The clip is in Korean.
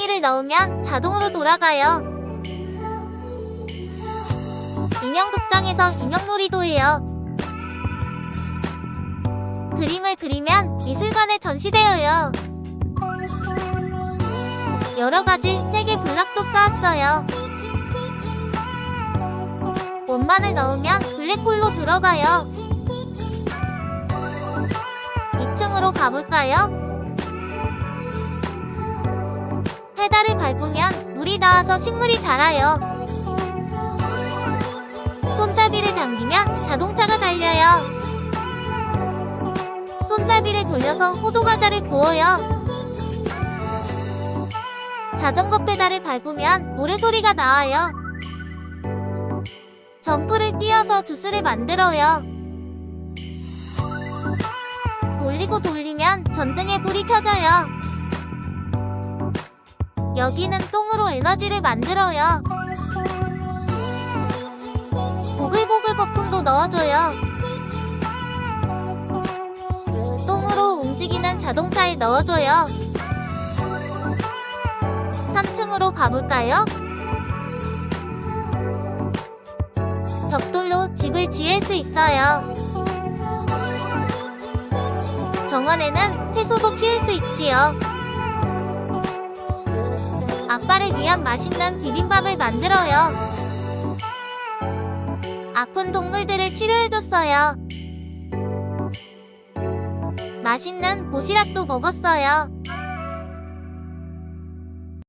에너지를 넣으면 자동으로 돌아가요. 인형극장에서 인형놀이도 해요. 그림을 그리면 미술관에 전시되어요. 여러 가지 색의 블락도 쌓았어요. 원만을 넣으면 블랙홀로 들어가요. 2층으로 가볼까요? 페달을 밟으면 물이 나와서 식물이 자라요. 손잡이를 당기면 자동차가 달려요. 손잡이를 돌려서 호두과자를 구워요. 자전거 페달을 밟으면 모래소리가 나와요. 점프를 뛰어서 주스를 만들어요. 돌리고 돌리면 전등에 불이 켜져요. 여기는 똥으로 에너지를 만들어요. 보글보글 거품도 넣어줘요. 똥으로 움직이는 자동차에 넣어줘요. 3층으로 가볼까요? 벽돌로 집을 지을 수 있어요. 정원에는 채소도 키울 수 있지요. 아빠를 위한 맛있는 비빔밥을 만들어요. 아픈 동물들을 치료해줬어요. 맛있는 도시락도 먹었어요.